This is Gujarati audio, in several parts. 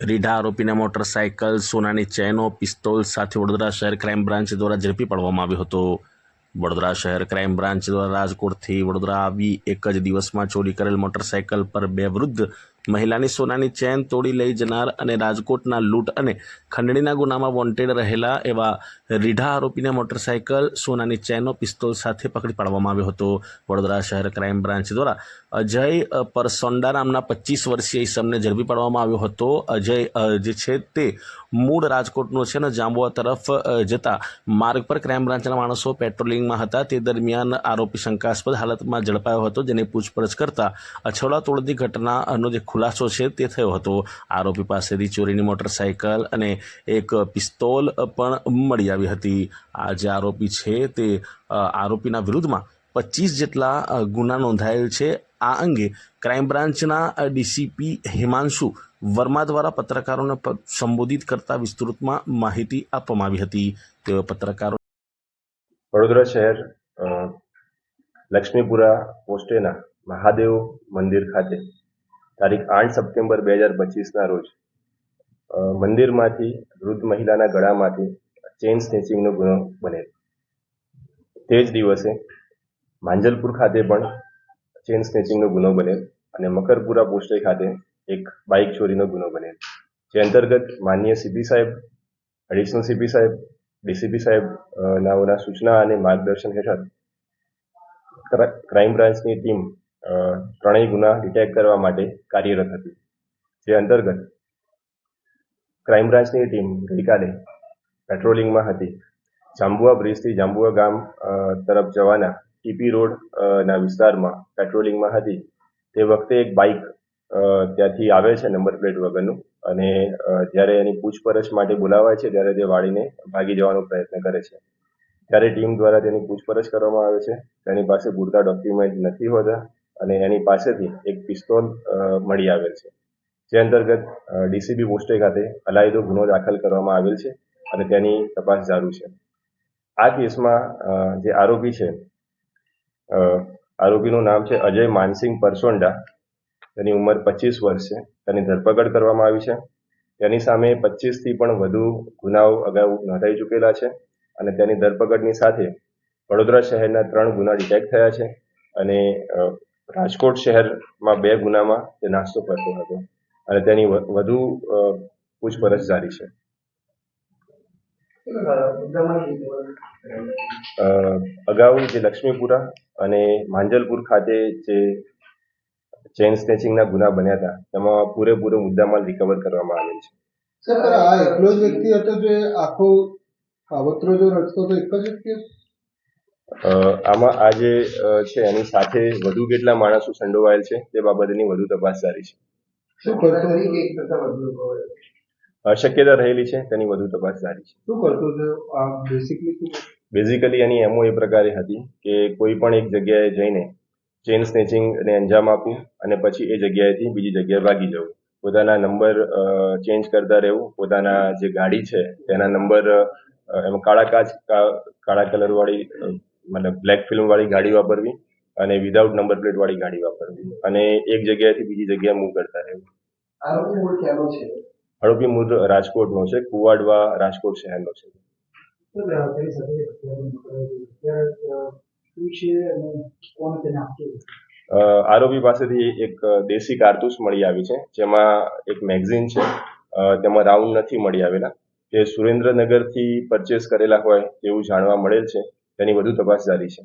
રીઢા આરોપીને મોટરસાયકલ, સોનાની ચેનો, પિસ્તોલ સાથે વડોદરા શહેર ક્રાઇમ બ્રાન્ચ દ્વારા ઝડપી પાડવામાં આવ્યો હતો. વડોદરા શહેર ક્રાઇમ બ્રાન્ચ દ્વારા રાજકોટથી વડોદરા આવી એક જ દિવસમાં ચોરી કરેલ મોટરસાયકલ પર બે વૃદ્ધ મહિલાની સોનાની ચેન તોડી લઈ જનાર અને રાજકોટના લૂંટ અને ખંડણીના ગુનામાં વોન્ટેડ રહેલા એવા રીઢા આરોપીને મોટરસાયકલ, સોનાની ચેનો પિસ્તોલ સાથે પકડી પાડવામાં આવ્યો હતો. વડોદરા શહેર ક્રાઇમ બ્રાન્ચ દ્વારા અજય પરસોંડા નામના પચીસ વર્ષીય ઈસમને ઝડપી પાડવામાં આવ્યો હતો. અજય જે છે તે મૂળ રાજકોટનો છે અને જાંબુઆ તરફ જતા માર્ગ પર ક્રાઇમ બ્રાન્ચના માણસો પેટ્રોલિંગમાં હતા. તે દરમિયાન આરોપી શંકાસ્પદ હાલતમાં ઝડપાયો હતો, જેની પૂછપરછ કરતા અછોલા તોડની ઘટનાનો જે ખુલાસો છે તે થયો હતો. આરોપી પાસેથી ચોરીની મોટરસાયકલ અને એક પિસ્તોલ પણ મળી આવી હતી. આ જે આરોપી છે તે આરોપીના વિરુદ્ધમાં પચીસ જેટલા ગુના નોંધાયેલ છે. આ અંગે ક્રાઇમ બ્રાન્ચના ડીસીપી હિમાંશુ વર્મા દ્વારા પત્રકારોને સંબોધિત કરતા વિસ્તૃતમાં માહિતી આપવામાં આવી હતી. તેઓ પત્રકારો વડોદરા શહેર લક્ષ્મીપુરા પોસ્ટેના મહાદેવ મંદિર ખાતે તારીખ આઠ સપ્ટેમ્બર બે હજાર પચીસના રોજ મંદિરમાંથી, વૃદ્ધ મહિલાના ગળામાંથી ચેઇન સ્નેચિંગનો ગુનો બનેલ. તે જ દિવસે માંજલપુર ખાતે પણ ચેઇન સ્નેચિંગનો ગુનો બનેલ અને મકરપુરા પોસ્ટે ખાતે એક બાઇક ચોરીનો ગુનો બનેલ. જે અંતર્ગત માનનીય સીપી સાહેબ, એડિશનલ સીપી સાહેબ ડીસીપી સાહેબ નાઓના સૂચના અને માર્ગદર્શન હેઠળ ક્રાઇમ બ્રાન્ચની ટીમ ત્રણેય ગુના ડિટેક્ટ કરવા માટે કાર્યરત હતી. જે અંતર્ગત ક્રાઇમ બ્રાન્ચની ટીમ ગઈકાલે પેટ્રોલિંગમાં હતી. જાંબુઆ બ્રિજથી જાંબુઆ ગામ તરફ જવાના ટીપી રોડ ના વિસ્તારમાં પેટ્રોલિંગમાં હતી. તે વખતે એક બાઇક ત્યાંથી આવે છે નંબર પ્લેટ વગરનું અને જ્યારે એની પૂછપરછ માટે બોલાવાય છે ત્યારે તે વાળીને ભાગી જવાનો પ્રયત્ન કરે છે. ત્યારે ટીમ દ્વારા તેની પૂછપરછ કરવામાં આવે છે. તેની પાસે પૂરતા ડોક્યુમેન્ટ નથી હોતા. અને એની પાસેથી એક પિસ્તોલ મળી આવેલ છે. જે અંતર્ગત ડીસીબી પોસ્ટે ખાતે અલાયદો ગુનો દાખલ કરવામાં આવેલ છે અને તેની તપાસ ચાલુ છે. આ કેસમાં જે આરોપી છે આરોપીનું નામ છે અજય માનસિંગ પરસોંડા. તેની ઉંમર પચીસ વર્ષ છે. તેની ધરપકડ કરવામાં આવી છે. તેની સામે પચીસથી પણ વધુ ગુનાઓ અગાઉ નોંધાઈ ચૂકેલા છે અને તેની ધરપકડની સાથે વડોદરા શહેરના ત્રણ ગુના ડિટેક્ટ થયા છે અને રાજકોટ શહેરમાં બે ગુનામાં તે નાસ્તો કરતો હતો અને તેની વધુ પૂછપરછ જારી છે. અગાઉ જે લક્ષ્મીપુરા અને માંજલપુર ખાતે જે ચેન સ્નેચિંગના ગુના બન્યા હતા, તેમાં પૂરેપૂરો મુદ્દામાલ રિકવર કરવામાં આવેલ છે. સર, આ એકલો જ વ્યક્તિ હતો જે આખો કાવતરો જો રચતો હતો, એક જ વ્યક્તિ આમાં આ જે છે એની સાથે વધુ કેટલા માણસો સંડોવાયેલ છે? તે બાબતની વધુ તપાસ જારી છે શક્યતા રહેલી છે તેની વધુ તપાસ જારી છે. શું કરતો? બેઝિકલી એની એમઓ એ પ્રકારે હતી કે કોઈ પણ એક જગ્યાએ જઈને ચેઇન સ્નેચિંગને અંજામ આપવું અને પછી એ જગ્યાએથી બીજી જગ્યાએ ભાગી જવું. પોતાના નંબર ચેન્જ કરતા રહેવું. પોતાના જે ગાડી છે તેના નંબર એમાં કાળા કાચ કાળા કલરવાળી અ, મતલબ બ્લેક ફિલ્મ વાળી ગાડી વાપરવી અને વિધાઉટ નંબર પ્લેટવાળી ગાડી વાપરવી અને એક જગ્યાએથી બીજી જગ્યાએ મૂવ કરતા રહેવું. આરોપી મૂળ ક્યાંનો છે? આરોપી મૂળ રાજકોટનો છે કુવાડવા રાજકોટ શહેરનો છે. આરોપી પાસેથી એક દેશી કારતૂસ મળી આવી છે જેમાં એક મેગઝીન છે તેમાં રાઉન્ડ નથી મળી આવેલા. તે સુરેન્દ્રનગરથી પરચેસ કરેલા હોય તેવું જાણવા મળેલ છે. તેની વધુ તપાસ જારી છે.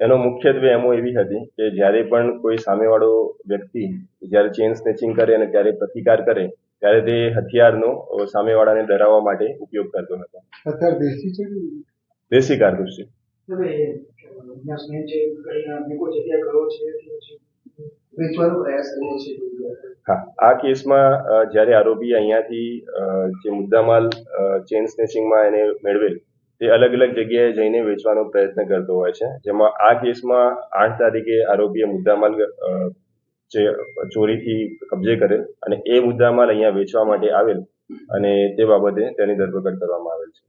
એનો મુખ્યત્વે એમો એવી હતી કે જ્યારે પણ કોઈ સામેવાળો વ્યક્તિ જ્યારે ચેન સ્નેચિંગ કરે અને ત્યારે પ્રતિકાર કરે ત્યારે તે હથિયારનો સામેવાળાને ડરાવવા માટે ઉપયોગ કરતો હતો. અત્યારે દેશી છે દેશી કારતૂસ છે. પ્રયાસ કર્યો છે? કોઈ જગ્યાએ? હા, આ કેસમાં જ્યારે આરોપી અહીંયાથી જે મુદ્દામાલ ચેન સ્નેચિંગમાં એને મેળવેલ, તે અલગ અલગ જગ્યાએ જઈને વેચવાનો પ્રયત્ન કરતો હોય છે. જેમાં આ કેસમાં આઠ તારીખે આરોપીએ મુદ્દામાલ જે ચોરીથી કબજે કરેલ અને એ મુદ્દામાલ અહીંયા વેચવા માટે આવેલ અને તે બાબતે તેની ધરપકડ કરવામાં આવેલ છે.